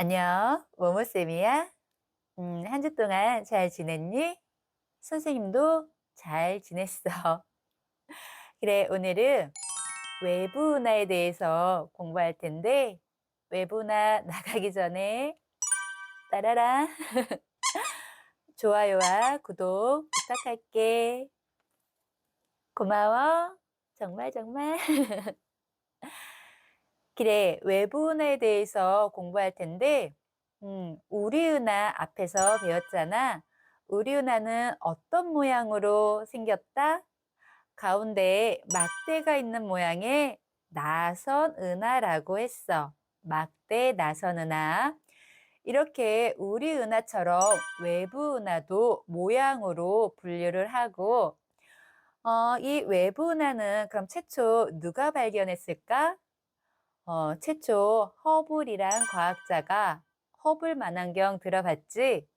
안녕, 모모쌤이야. 음, 한 주 동안 잘 지냈니? 선생님도 잘 지냈어. 그래, 오늘은 외부은하에 대해서 공부할 텐데, 외부은하 나가기 전에, 따라라. 좋아요와 구독 부탁할게. 고마워. 정말, 정말. 그래, 외부은하에 대해서 공부할 텐데, 음, 우리 은하 앞에서 배웠잖아. 우리 은하는 어떤 모양으로 생겼다? 가운데에 막대가 있는 모양의 나선 은하라고 했어. 막대 나선 은하. 이렇게 우리 은하처럼 외부 은하도 모양으로 분류를 하고, 어, 이 외부 은하는 그럼 최초 누가 발견했을까? 어, 최초 허블이란 과학자가 허블 만환경 들어봤지?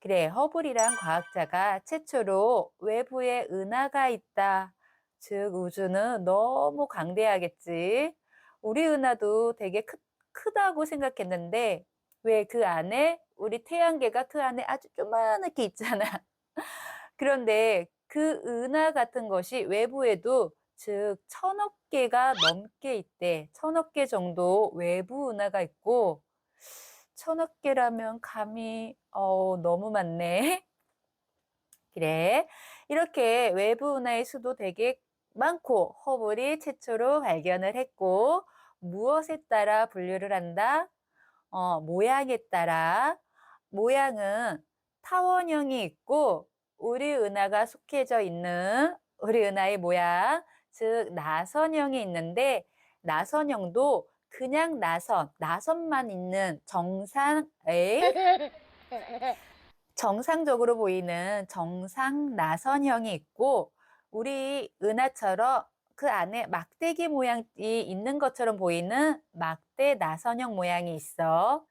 그래, 허블이란 과학자가 최초로 외부에 은하가 있다. 즉, 우주는 너무 광대하겠지. 우리 은하도 되게 크, 크다고 생각했는데, 왜 그 안에 우리 태양계가 그 안에 아주 조그맣게 있잖아. 그런데 그 은하 같은 것이 외부에도 즉 천억 개가 넘게 있대. 천억 개 정도 외부 은하가 있고 천억 개라면 감이 어 너무 많네. 그래. 이렇게 외부 은하의 수도 되게 많고 허블이 최초로 발견을 했고 무엇에 따라 분류를 한다? 어, 모양에 따라 모양은 타원형이 있고 우리 은하가 속해져 있는 우리 은하의 모양 즉 나선형이 있는데 나선형도 그냥 나선, 나선만 있는 정상의 정상적으로 보이는 정상 나선형이 있고 우리 은하처럼 그 안에 막대기 모양이 있는 것처럼 보이는 막대 나선형 모양이 있어.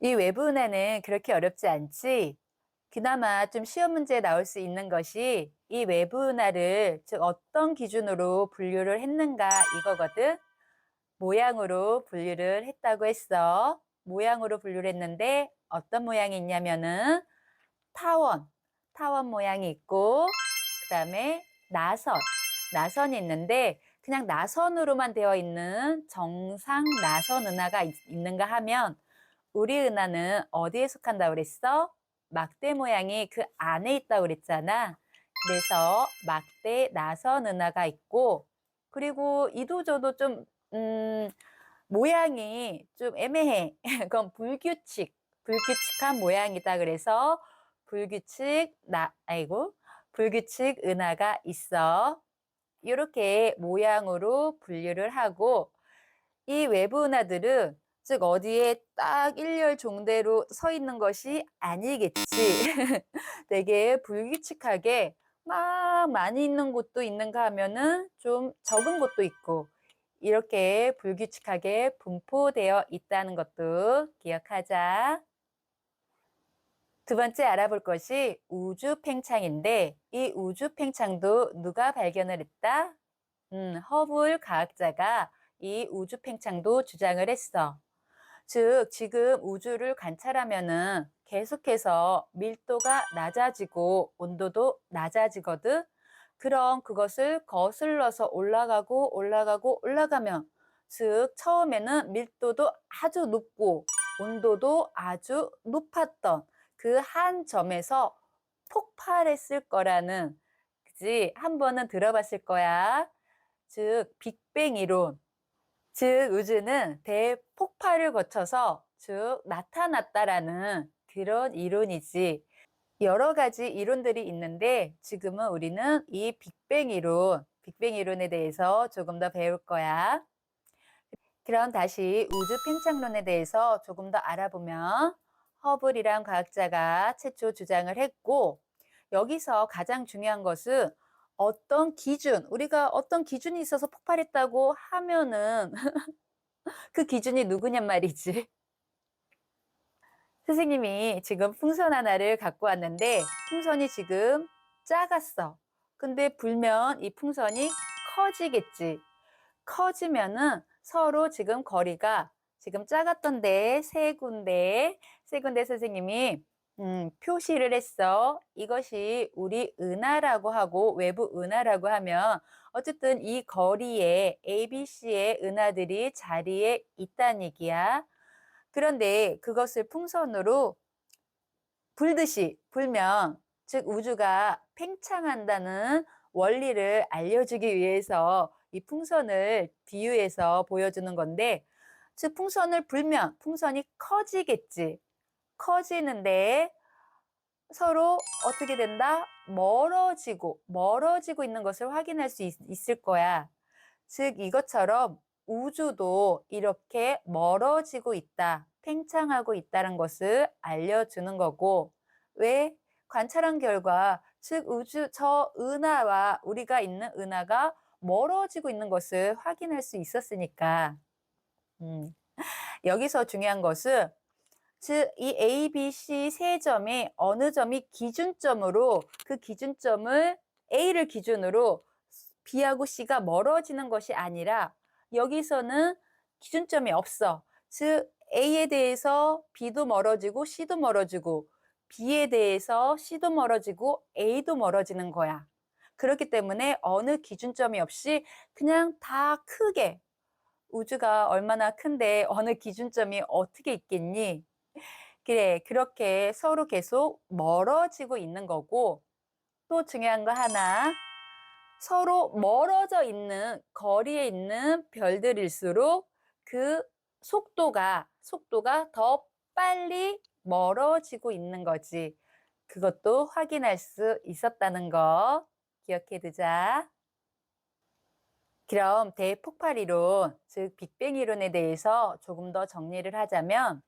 이 외부 은하는 그렇게 어렵지 않지? 그나마 좀 시험 문제에 나올 수 있는 것이 이 외부 은하를 즉 어떤 기준으로 분류를 했는가 이거거든. 모양으로 분류를 했다고 했어. 모양으로 분류를 했는데 어떤 모양이 있냐면은 타원, 타원 모양이 있고 그 다음에 나선, 나선이 있는데 그냥 나선으로만 되어 있는 정상 나선 은하가 있, 있는가 하면 우리 은하는 어디에 속한다고 그랬어? 막대 모양이 그 안에 있다고 그랬잖아. 그래서 막대 나선 은하가 있고 그리고 이도저도 좀 음, 모양이 좀 애매해. 그건 불규칙, 불규칙한 모양이다. 그래서 불규칙 나 아이고 불규칙 은하가 있어. 이렇게 모양으로 분류를 하고 이 외부 은하들은 즉 어디에 딱 일렬 종대로 서 있는 것이 아니겠지. 되게 불규칙하게 막 많이 있는 곳도 있는가 하면은 좀 적은 곳도 있고 이렇게 불규칙하게 분포되어 있다는 것도 기억하자. 두 번째 알아볼 것이 우주 팽창인데 이 우주 팽창도 누가 발견을 했다? 음, 허블 과학자가 이 우주 팽창도 주장을 했어. 즉 지금 우주를 관찰하면은 계속해서 밀도가 낮아지고 온도도 낮아지거든. 그럼 그것을 거슬러서 올라가고 올라가고 올라가면 즉 처음에는 밀도도 아주 높고 온도도 아주 높았던 그 한 점에서 폭발했을 거라는 그지 한 번은 들어봤을 거야. 즉 빅뱅 이론. 즉 우주는 대폭발을 거쳐서 즉 나타났다라는 그런 이론이지. 여러 가지 이론들이 있는데 지금은 우리는 이 빅뱅 이론, 빅뱅 이론에 대해서 조금 더 배울 거야. 그럼 다시 우주 팽창론에 대해서 조금 더 알아보면 허블이란 과학자가 최초 주장을 했고 여기서 가장 중요한 것은 어떤 기준, 우리가 어떤 기준이 있어서 폭발했다고 하면은 그 기준이 누구냔 말이지. 선생님이 지금 풍선 하나를 갖고 왔는데 풍선이 지금 작았어. 근데 불면 이 풍선이 커지겠지. 커지면은 서로 지금 거리가 지금 작았던데 세 군데, 세 군데 선생님이 음, 표시를 했어. 이것이 우리 은하라고 하고 외부 은하라고 하면 어쨌든 이 거리에 ABC의 은하들이 자리에 있다는 얘기야. 그런데 그것을 풍선으로 불듯이 불면 즉 우주가 팽창한다는 원리를 알려주기 위해서 이 풍선을 비유해서 보여주는 건데 즉 풍선을 불면 풍선이 커지겠지. 커지는데 서로 어떻게 된다? 멀어지고 멀어지고 있는 것을 확인할 수 있, 있을 거야. 즉 이것처럼 우주도 이렇게 멀어지고 있다, 팽창하고 있다는 것을 알려주는 거고 왜 관찰한 결과 즉 우주 저 은하와 우리가 있는 은하가 멀어지고 있는 것을 확인할 수 있었으니까 음, 여기서 중요한 것은 즉 이 A, B, C 세 점이 어느 점이 기준점으로 그 기준점을 A를 기준으로 B하고 C가 멀어지는 것이 아니라 여기서는 기준점이 없어. 즉 A에 대해서 B도 멀어지고 C도 멀어지고 B에 대해서 C도 멀어지고 A도 멀어지는 거야. 그렇기 때문에 어느 기준점이 없이 그냥 다 크게 우주가 얼마나 큰데 어느 기준점이 어떻게 있겠니? 그래, 그렇게 서로 계속 멀어지고 있는 거고, 또 중요한 거 하나, 서로 멀어져 있는, 거리에 있는 별들일수록 그 속도가, 속도가 더 빨리 멀어지고 있는 거지. 그것도 확인할 수 있었다는 거 기억해 두자. 그럼 대폭발 이론, 즉 빅뱅 이론에 대해서 조금 더 정리를 하자면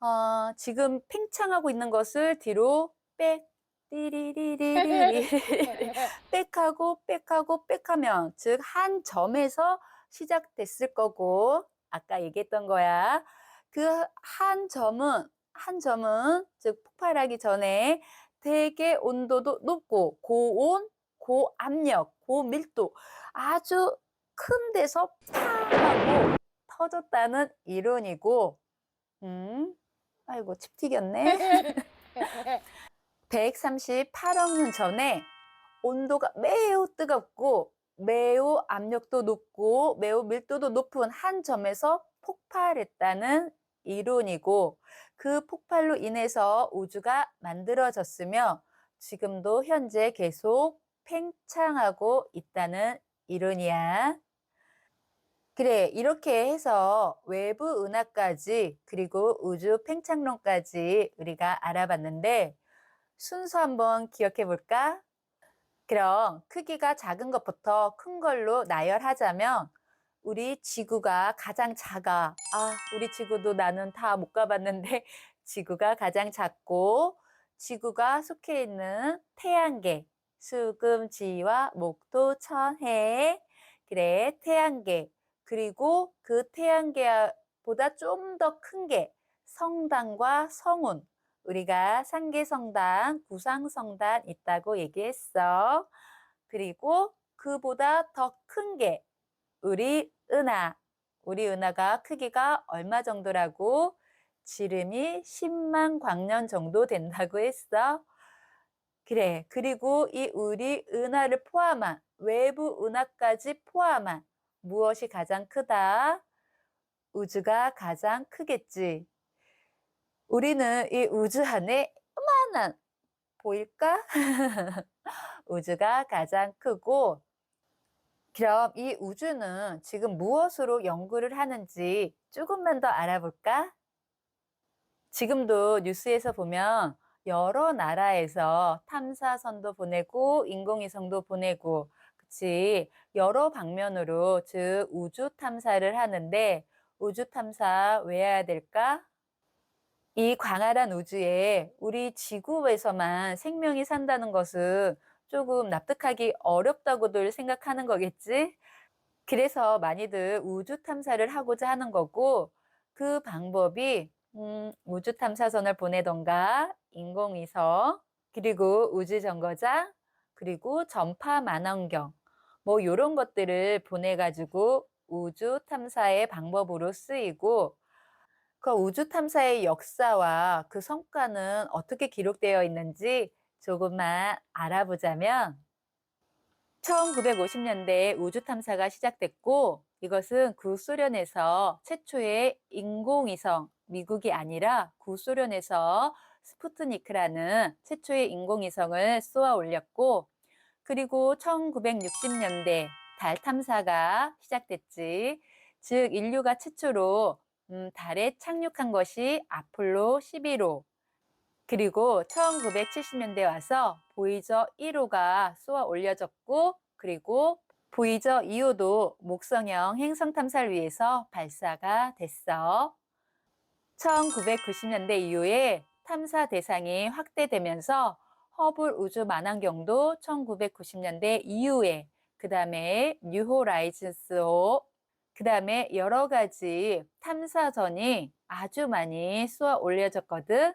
어, 지금 팽창하고 있는 것을 뒤로 빽 띠리리리리리 빽하고 빽하고 빽하면 즉 한 점에서 시작됐을 거고 아까 얘기했던 거야. 그 한 점은 한 점은 즉 폭발하기 전에 되게 온도도 높고 고온, 고압력, 고밀도 아주 큰 데서 팡 하고 터졌다는 이론이고 음, 아이고 칩 튀겼네. 138억 년 전에 온도가 매우 뜨겁고 매우 압력도 높고 매우 밀도도 높은 한 점에서 폭발했다는 이론이고 그 폭발로 인해서 우주가 만들어졌으며 지금도 현재 계속 팽창하고 있다는 이론이야. 그래, 이렇게 해서 외부 은하까지 그리고 우주 팽창론까지 우리가 알아봤는데 순서 한번 기억해 볼까? 그럼 크기가 작은 것부터 큰 걸로 나열하자면 우리 지구가 가장 작아. 아, 우리 지구도 나는 다 못 가봤는데 지구가 가장 작고 지구가 속해 있는 태양계, 수금 지와 목도, 천해, 그래, 태양계, 그리고 그 태양계보다 좀 더 큰 게 성당과 성운, 우리가 상계성단, 구상성단 있다고 얘기했어. 그리고 그보다 더 큰 게 우리 은하. 우리 은하가 크기가 얼마 정도라고? 지름이 10만 광년 정도 된다고 했어. 그래. 그리고 이 우리 은하를 포함한 외부 은하까지 포함한 무엇이 가장 크다? 우주가 가장 크겠지. 우리는 이 우주 안에 요만한 보일까? 우주가 가장 크고 그럼 이 우주는 지금 무엇으로 연구를 하는지 조금만 더 알아볼까? 지금도 뉴스에서 보면 여러 나라에서 탐사선도 보내고 인공위성도 보내고 그치 여러 방면으로 즉 우주 탐사를 하는데 우주 탐사 왜 해야 될까? 이 광활한 우주에 우리 지구에서만 생명이 산다는 것은 조금 납득하기 어렵다고들 생각하는 거겠지? 그래서 많이들 우주 탐사를 하고자 하는 거고 그 방법이 음, 우주 탐사선을 보내던가 인공위성 그리고 우주 정거장 그리고 전파 만원경 뭐 이런 것들을 보내가지고 우주 탐사의 방법으로 쓰이고 그 우주 탐사의 역사와 그 성과는 어떻게 기록되어 있는지 조금만 알아보자면 1950년대에 우주 탐사가 시작됐고 이것은 구소련에서 최초의 인공위성 미국이 아니라 구소련에서 스푸트니크라는 최초의 인공위성을 쏘아 올렸고 그리고 1960년대 달 탐사가 시작됐지. 즉 인류가 최초로 음, 달에 착륙한 것이 아폴로 11호. 그리고 1970년대 와서 보이저 1호가 쏘아 올려졌고 그리고 보이저 2호도 목성형 행성 탐사를 위해서 발사가 됐어. 1990년대 이후에 탐사 대상이 확대되면서 허블 우주 만환경도 1990년대 이후에 그 다음에 뉴호라이즌스호 그 다음에 여러 가지 탐사선이 아주 많이 쏘아 올려졌거든.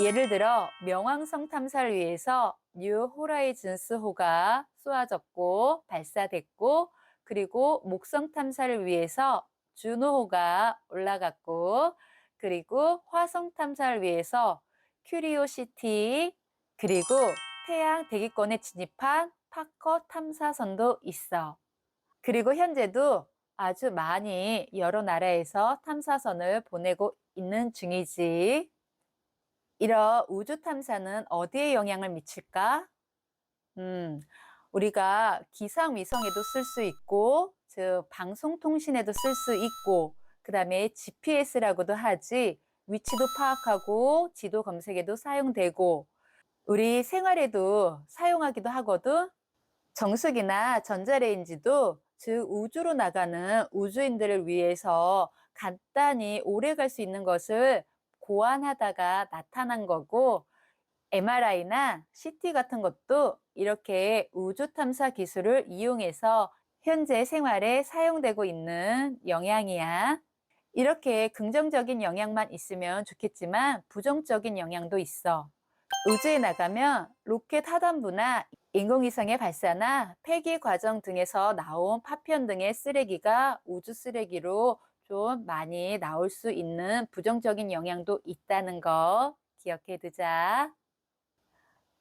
예를 들어 명왕성 탐사를 위해서 뉴 호라이즌스호가 쏘아졌고 발사됐고 그리고 목성 탐사를 위해서 주노호가 올라갔고 그리고 화성 탐사를 위해서 큐리오시티 그리고 태양 대기권에 진입한 파커 탐사선도 있어. 그리고 현재도 아주 많이 여러 나라에서 탐사선을 보내고 있는 중이지. 이런 우주 탐사는 어디에 영향을 미칠까? 음, 우리가 기상 위성에도 쓸 수 있고, 즉 방송 통신에도 쓸 수 있고, 그 다음에 GPS라고도 하지, 위치도 파악하고, 지도 검색에도 사용되고, 우리 생활에도 사용하기도 하거든. 정수기나 전자레인지도 즉 우주로 나가는 우주인들을 위해서 간단히 오래 갈 수 있는 것을 고안하다가 나타난 거고 MRI나 CT 같은 것도 이렇게 우주 탐사 기술을 이용해서 현재 생활에 사용되고 있는 영향이야. 이렇게 긍정적인 영향만 있으면 좋겠지만 부정적인 영향도 있어. 우주에 나가면 로켓 하단부나 인공위성의 발사나 폐기 과정 등에서 나온 파편 등의 쓰레기가 우주 쓰레기로 좀 많이 나올 수 있는 부정적인 영향도 있다는 거 기억해 두자.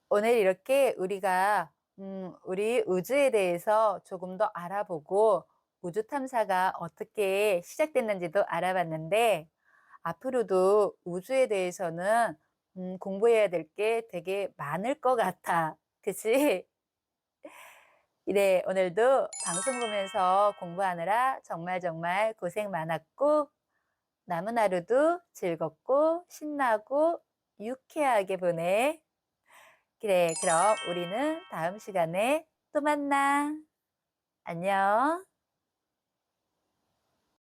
오늘 이렇게 우리가 음, 우리 우주에 대해서 조금 더 알아보고 우주 탐사가 어떻게 시작됐는지도 알아봤는데 앞으로도 우주에 대해서는 음, 공부해야 될 게 되게 많을 것 같아. 그치? 이래, 오늘도 방송 보면서 공부하느라 정말 정말 고생 많았고, 남은 하루도 즐겁고, 신나고, 유쾌하게 보내. 그래, 그럼 우리는 다음 시간에 또 만나. 안녕.